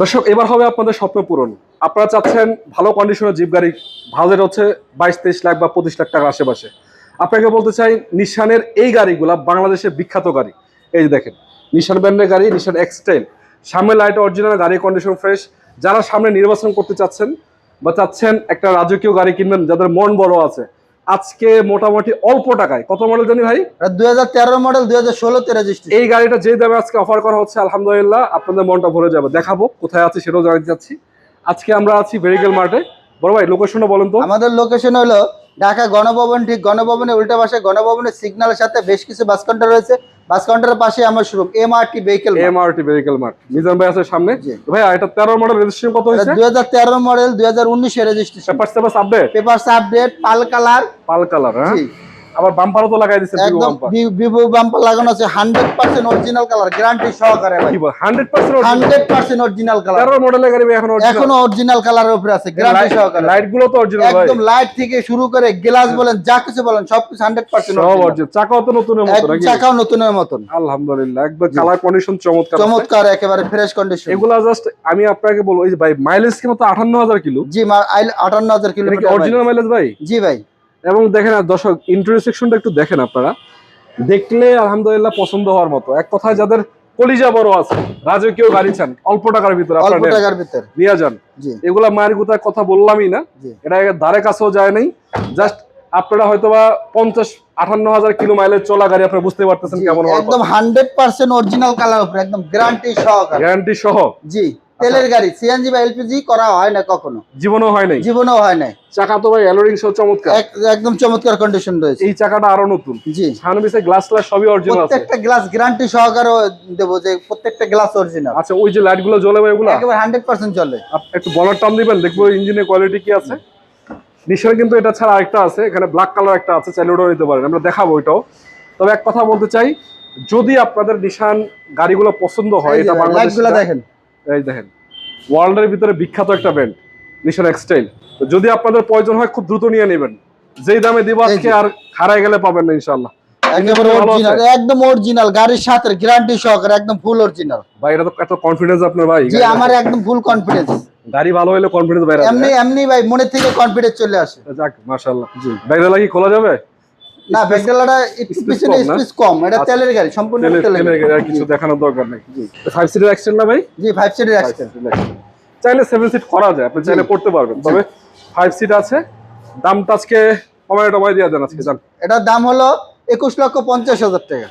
দর্শক, এবার হবে আপনাদের স্বপ্ন পূরণ। আপনারা চাচ্ছেন ভালো কন্ডিশনের জিপ গাড়ি বাজেট হচ্ছে বাইশ, তেইশ লাখ বা পঁচিশ লাখ টাকার আশেপাশে। আপনাকে বলতে চাই নিশানের এই গাড়িগুলা বাংলাদেশের বিখ্যাত গাড়ি। এই যে দেখেন নিশান ব্র্যান্ডের গাড়ি নিশান এক্সটেল সামনে লাইট অরিজিনাল গাড়ি কন্ডিশন ফ্রেশ যারা সামনে নির্বাচন করতে চাচ্ছেন বা চাচ্ছেন একটা রাজকীয় গাড়ি কিনবেন, যাদের মন বড় আছে আজকে মোটামুটি অল্প টাকায়। কত মডেল জানি ভাই? দুই হাজার তেরো মডেল দুই হাজার ষোলোতে রেজিস্ট্রি এই গাড়িটা যে দামে আজকে অফার করা হচ্ছে আলহামদুলিল্লাহ আপনাদের মনটা ভরে যাবে। দেখাবো কোথায় আছে সেটাও জানাতে যাচ্ছি আজকে আমরা আছি ভেরিকেল মার্টে বড় ভাই লোকেশনটা বলেন তো। আমাদের লোকেশন হলো ঢাকা গণভবন ঠিক গণভবনে উল্টা পাশে গণভবনের সিগন্যালের সাথে বেশ কিছু বাস কাউন্টার রয়েছে। বাস কাউন্টারের পাশে আমার showroom M R T vehicle MRT vehicle mart Mizan ভাই আছে সামনে। ভাই এটা তেরো মডেল রেজিস্ট্রেশন কত হয়েছে? দুই হাজার তেরো মডেল দুই হাজার উনিশে registration papers update papers update pearl colour. Pearl colour হ্যাঁ? আবার বাম্পারও তো লাগাই দিচ্ছে একদম ভিভো বাম্পার লাগানো আছে hundred percent original colour guarantee সহকারে ভাই। কি বল hundred percent hundred percent original colour তেরো মডেলের গাড়ি এখন এখনও অরিজিনাল কালারের উপরে আছে গ্যারান্টি সহকারে। লাইটগুলো তো অরিজিনাল ভাই। একদম লাইট থেকে শুরু করে গ্লাস বলেন যা কিছু বলেন সব সবকিছু হান্ড্রেড পার্সেন্ট সব অরিজিনাল চাকাও তো নতুনের মতো নাকি? চাকাও নতুনের মতন। আলহামদুলিল্লাহ একবার কালার কন্ডিশন চমৎকার চমৎকার একেবারে ফ্রেশ কন্ডিশন এগুলা জাস্ট আমি আপনাকে বলব এই ভাই মাইলেজ কি মতো আটান্ন হাজার কিলো? জি মা- আইল- আটান্ন হাজার এটা অরিজিনাল মাইলেজ ভাই? জি ভাই। এবং দেখেন আর দর্শক ইন্টারসেকশনটা একটু দেখেন আপনারা। দেখলে আলহামদুলিল্লাহ পছন্দ হওয়ার মতো। এক কথায় যাদের কলিজা বড় আছে রাজকীয় গাড়ি চান অল্প টাকার ভিতরে অল্প টাকার ভিতর। নিয়ে যান। এগুলা মায়ের গুতার কথা বললামই না। এটা ধারে কাছেও যায় নাই। জাস্ট আপনারা হয়তোবা পঞ্চাশ আটান্ন হাজার কিলো মাইলের চলা গাড়ি আপনারা বুঝতে পারতেছেন কেমন একদম হান্ড্রেড পার্সেন্ট অরিজিনাল কালার উপরে একদম গ্যারান্টি সহকারে। গ্যারান্টি সহ। জি। তেলের গাড়ি সিএনজি বা এলপিজি করা হয় না কখনো। জীবনও হয় নাই? জীবনেও হয় নাই। চাকা তো ভাই অ্যালোরিং সহ চমৎকার। একদম চমৎকার কন্ডিশন রয়েছে। এই চাকাটা আরও নতুন। জি। সামনে গ্লাস গ্লাস সবই অরিজিনাল আছে। প্রত্যেকটা গ্লাস গ্যারান্টি সহকারে দেবো যে প্রত্যেকটা গ্লাস অরিজিনাল আচ্ছা ওই যে লাইটগুলো জ্বলে ভাই ওগুলা একেবারে হান্ড্রেড পার্সেন্ট চলে একটু বলার টান দিবেন দেখব ইঞ্জিনের কোয়ালিটি কি আছে। নিশ্চয় কিন্তু এটা ছাড়া আরেকটা আছে এখানে ব্ল্যাক কালার একটা আছে চাইলে ওটাও নিতে পারেন আমরা দেখাবো ওইটাও। তবে এক কথা বলতে চাই যদি আপনাদের নিশান গাড়িগুলো পছন্দ হয় এটা বাংলাদেশ দেখেন। এই দেখেন ওয়ার্ল্ডের ভিতরে বিখ্যাত একটা ব্র্যান্ড নিশান এক্সটাইল তো যদি আপনাদের প্রয়োজন হয় খুব দ্রুত নিয়ে নেবেন। যেই দামে দিব আজকে আর হারাই গেলে পাবেন না ইনশাল্লাহ একদম অরিজিনাল গাড়ির সাথে গ্যারান্টি সহকারে একদম ফুল অরিজিনাল ভাই এটা তো এত কনফিডেন্স আপনার ভাই জি আমার একদম ফুল কনফিডেন্স গাড়ি ভালো হলে কনফিডেন্স বাইরে এমনি এমনি ভাই মনে থেকে কনফিডেন্স চলে আসে। যাক মাশাআল্লাহ। জি বাইরে লাগি খোলা যাবে? না ব্যাকডালাটা পিছনে স্পেস কম এটা আচ্ছা। তেলের গাড়ি সম্পূর্ণ তেলের গাড়ি। আর কিছু দেখানোর দরকার নেই। জি। ফাইভ সিটের না ভাই? জি ফাইভ সিটের চাইলে সেভেন সিট করা যায় আপনি চাইলে করতে পারবেন। তবে ফাইভ সিট আছে। দামটা আজকে কমায় টমায় দিয়ে দেন আজকে জান। এটার দাম হলো একুশ লক্ষ পঞ্চাশ হাজার টাকা।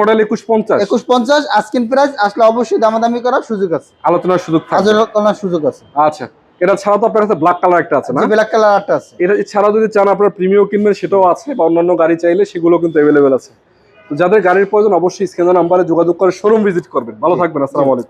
মডেল একুশ পঞ্চাশ। একুশ পঞ্চাশ প্রাইস আসলে অবশ্যই দামাদামি করার সুযোগ আছে। আলোচনার সুযোগ থাকবে। সুযোগ আছে। আচ্ছা। এটা ছাড়া তো আপনার কাছে ব্ল্যাক কালার একটা আছে না? ব্ল্যাক কালার একটা আছে। এটা ছাড়া যদি চান আপনার প্রিমিয়াম কিনবেন সেটাও আছে বা অন্যান্য গাড়ি চাইলে সেগুলো কিন্তু অ্যাভেলেবেল আছে। তো যাদের গাড়ির প্রয়োজন অবশ্যই স্ক্যানার নাম্বারে যোগাযোগ করে শোরুম ভিজিট করবেন। ভালো থাকবেন আসসালামু আলাইকুম।